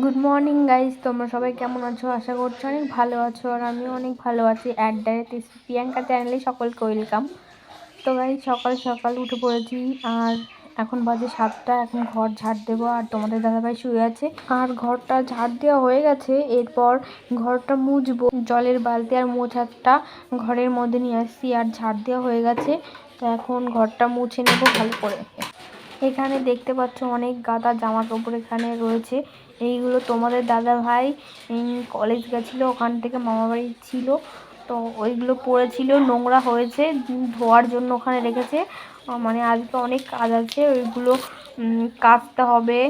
Good morning guys তোমরা সবাই কেমন আছো? আশা করছ অনেক ভালো আছো আর আমিও অনেক ভালো আছি। অ্যাট ডাইরেক্ট প্রিয়াঙ্কা চ্যানেলে সকলকে ওয়েলকাম তো গাইজ সকাল সকাল উঠে পড়েছি আর এখন বাজে সাতটা, এখন ঘর ঝাড় দেবো আর তোমাদের দাদাভাই শুয়ে আছে। আর ঘরটা ঝাড় দেওয়া হয়ে গেছে, এরপর ঘরটা মুছবো। জলের বালতি আর মোছারটা ঘরের মধ্যে নিয়ে আসছি আর ঝাড় দেওয়া হয়ে গেছে। তো এখন ঘরটা মুছে নেব ভালো করে। এখানে দেখতে পাচ্ছ অনেক গাদা জামা কাপড় এখানে রয়েছে। এইগুলো তোমাদের দাদা ভাই কলেজ গেছিল, ওখান থেকে মামা বাড়ি ছিল। তো ওইগুলো পড়েছিল, নোংরা হয়েছে, ধোয়ার জন্য ওখানে রেখেছে। মানে আজকে অনেক কাজ আছে, ওইগুলো কাচতে হবে।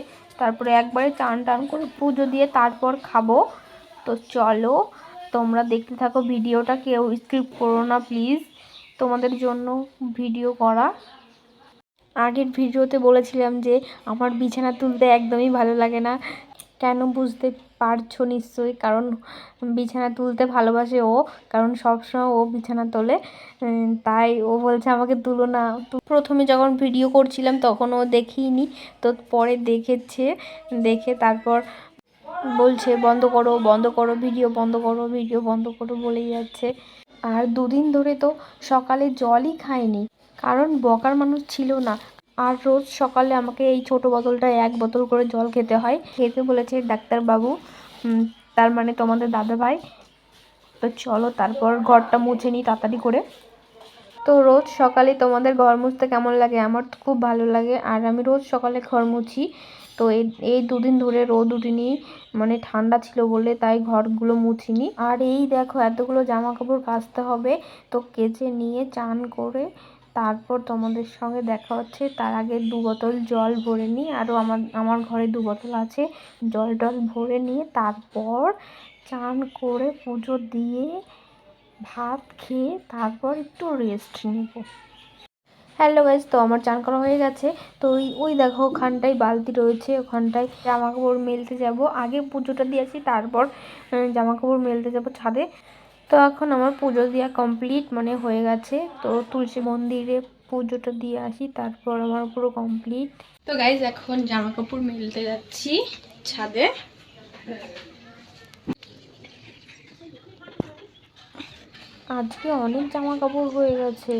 তারপরে একবারে চান টান করে পুজো দিয়ে তারপর খাব। তো চলো, তোমরা দেখতে থাকো ভিডিওটা, কেউ স্কিপ করো না প্লিজ তোমাদের জন্য ভিডিও করা। আগের ভিডিওতে বলেছিলাম যে, আমার বিছানা তুলতে একদমই ভালো লাগে না। কেন বুঝতে পারছ নিশ্চয়ই? কারণ বিছানা তুলতে ভালোবাসে ও। কারণ সবসময় ও বিছানা তোলে। তাই ও বলছে আমাকে তুলো না। তো প্রথমে যখন ভিডিও করছিলাম তখন ও দেখিনি। তো পরে দেখেছে, দেখে তারপর বলছে, বন্ধ করো বন্ধ করো, ভিডিও বন্ধ করো, ভিডিও বন্ধ করো, বলেই যাচ্ছে। আর দুদিন ধরে তো সকালে জলই খায়নি। কারণ বকার মানুষ ছিল না। আর রোজ সকালে আমাকে এই ছোট বোতলটা এক বোতল করে জল খেতে হয়। খেতে বলেছে ডাক্তারবাবু তার মানে তোমাদের দাদা ভাই তো চলো তারপর ঘরটা মুছে নিই তাড়াতাড়ি করে। তো রোজ সকালে তোমাদের ঘর মুছতে কেমন লাগে? আমার তো খুব ভালো লাগে। আর আমি রোজ সকালে ঘর মুছি। তো এই এই দুদিন ধরে রোদ উঠিনি মানে ঠান্ডা ছিল বলে তাই ঘরগুলো মুছিনি। আর এই দেখো এতগুলো জামা কাপড় কাচতে হবে। তো কেচে নিয়ে চান করে তারপর তোমাদের সঙ্গে দেখা হচ্ছে। তার আগে দু বোতল জল ভরে নিই। আরও আমার আমার ঘরে দু বোতল আছে। জল টল ভরে নিয়ে তারপর চান করে পুজো দিয়ে ভাত খেয়ে তারপর একটু রেস্ট নেব। হ্যালো গাইজ তো আমার চান করা হয়ে গেছে। তো ওই ওই দেখো ওখানটায় বালতি রয়েছে, ওখানটায় জামা কাপড় মেলতে যাব। আগে পুজোটা দিয়েছি, তারপর জামা কাপড় মেলতে যাব ছাদে। তো এখন আমার পুজো দেওয়া কমপ্লিট মানে হয়ে গেছে। তো তুলসী মন্দিরে পুজোটা দিয়ে আসি তারপর আমার পুরো কমপ্লিট তো গাইজ এখন জামা কাপড় মেলতে যাচ্ছি ছাদে। আজকে অনেক জামা কাপড় হয়ে গেছে।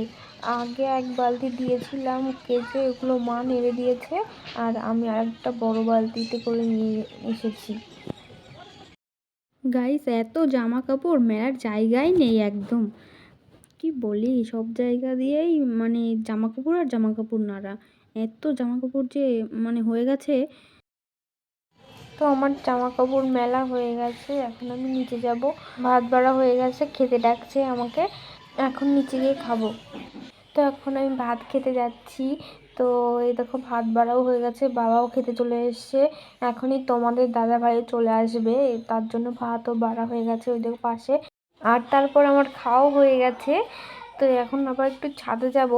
আগে এক বালতি দিয়েছিলাম কেচে এগুলো মা নেড়ে দিয়েছে আর আমি আরেকটা বড় বালতিতে করে নিয়ে এসেছি। গাইস এত জামা কাপড় মেলার জায়গাই নেই একদম। কি বলি, সব জায়গা দিয়েই মানে জামা কাপড় আর জামা কাপড় নাড়া। এত জামা কাপড় যে মানে হয়ে গেছে। তো আমার জামা কাপড় মেলা হয়ে গেছে, এখন আমি নিচে যাব। ভাত বাড়া হয়ে গেছে, খেতে ডাকছে আমাকে। এখন নিচে গিয়ে খাব। তো এখন আমি ভাত খেতে যাচ্ছি। তো এই দেখো ভাত বাড়াও হয়ে গেছে, বাবাও খেতে চলে এসছে। এখনই তোমাদের দাদা ভাই চলে আসবে, তার জন্য ভাতও বাড়া হয়ে গেছে ওই দেখো পাশে। আর তারপর আমার খাওয়াও হয়ে গেছে, তো এখন আবার একটু ছাদে যাব।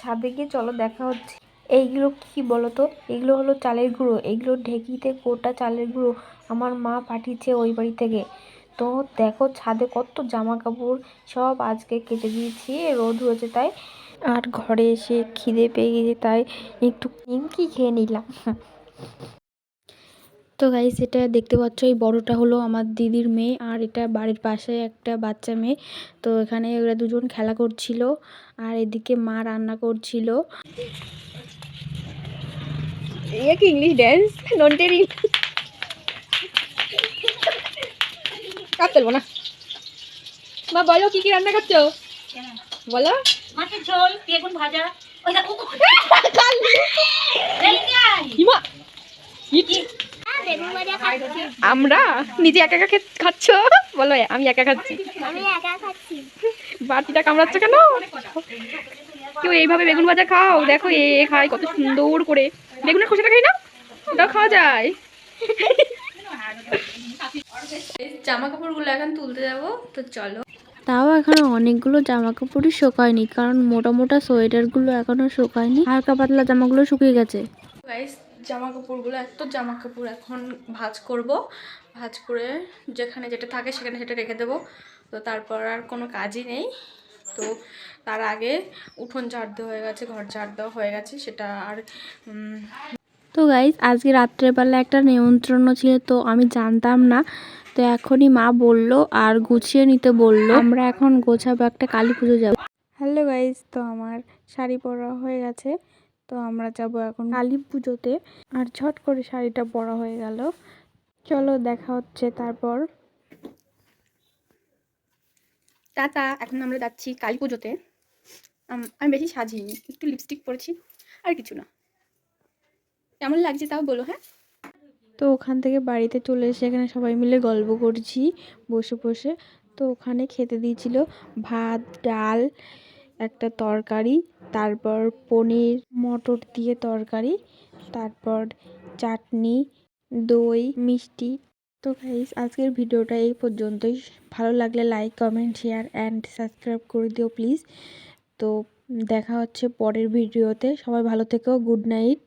ছাদে গিয়ে চলো দেখা হচ্ছে। এইগুলো কি বলো তো এগুলো হলো চালের গুঁড়ো, এগুলো ঢেকিতে কোটা চালের গুঁড়ো আমার মা পাঠিয়েছে ওই বাড়ি থেকে। তো দেখো ছাদে কত জামা কাপড় সব আজকে কেটে দিয়েছি, রোদ হয়েছে তাই। আর ঘরে এসে খিদে পেয়ে গেছে তাই একটু নিমকি খেয়ে নিলাম। তো গাইস এটা দেখতে পাচ্ছ এই বড়টা হলো আমার দিদির মেয়ে আর এটা বাড়ির পাশে একটা বাচ্চা মেয়ে। তো এখানে ওরা দুজন খেলা করছিল আর এদিকে মা রান্না করছিল। ইংলিশ ড্যান্স নন্টের কাজ চলবো না। বলো কি কি রান্না করছ? বলো। মাছের ঝোল বেগুন ভাজা আমরা নিজে একা একা খাচ্ছ? বলো আমি একা খাচ্ছি। আমি একা বাটিটা কামড়াচ্ছ কেন? কেউ এইভাবে বেগুন ভাজা খাও? দেখো এ এ খায় কত সুন্দর করে। বেগুনের খোসাটা খাই না? ওটাও খাওয়া যায়। জামা কাপড়গুলো এখন তুলতে যাব তো চলো। তাও এখনও অনেকগুলো জামা কাপড়ই শুকায়নি, কারণ মোটা মোটা সোয়েটারগুলো এখনও শুকায়নি, হালকা পাতলা জামাগুলো শুকিয়ে গেছে। গাইস জামা কাপড়গুলো এত জামা কাপড় এখন ভাঁজ করব। ভাঁজ করে যেখানে যেটা থাকে সেখানে সেটা রেখে দেবো। তো তারপর আর কোনো কাজই নেই। তো তার আগে উঠোন ঝাড় দেওয়া হয়ে গেছে, ঘর ঝাড় দেওয়া হয়ে গেছে, সেটা আর তো গাইজ আজকে রাত্রেবেলা একটা নিমন্ত্রণ ছিল তো আমি জানতাম না। তো এখনই মা বলল আর গুছিয়ে নিতে বলল। আমরা এখন গোছাবো একটা কালী পুজো যাব। হ্যালো গাইজ তো আমার শাড়ি পরা হয়ে গেছে। তো আমরা যাব এখন কালী পুজোতে। আর ঝট করে শাড়িটা পরা হয়ে গেল। চলো দেখা হচ্ছে তারপর। টাটা এখন আমরা যাচ্ছি কালী পুজোতে। আমি বেশি সাজিনি একটু লিপস্টিক পরেছি আর কিছু না। কেমন লাগছে তাও বলো হ্যাঁ? তো ওখান থেকে বাড়িতে চলে এসে এখানে সবাই মিলে গল্প করছি, বসে বসে। তো ওখানে খেতে দিয়েছিল ভাত, ডাল, একটা তরকারি, তারপর পনির, মটর দিয়ে তরকারি, তারপর চাটনি, দই, মিষ্টি। তো গাইস আজকের ভিডিওটা এই পর্যন্তই। ভালো লাগলে like comment share and subscribe করে দিও প্লিজ তো দেখা হচ্ছে পরের ভিডিওতে। সবাই ভালো থেকো গুড নাইট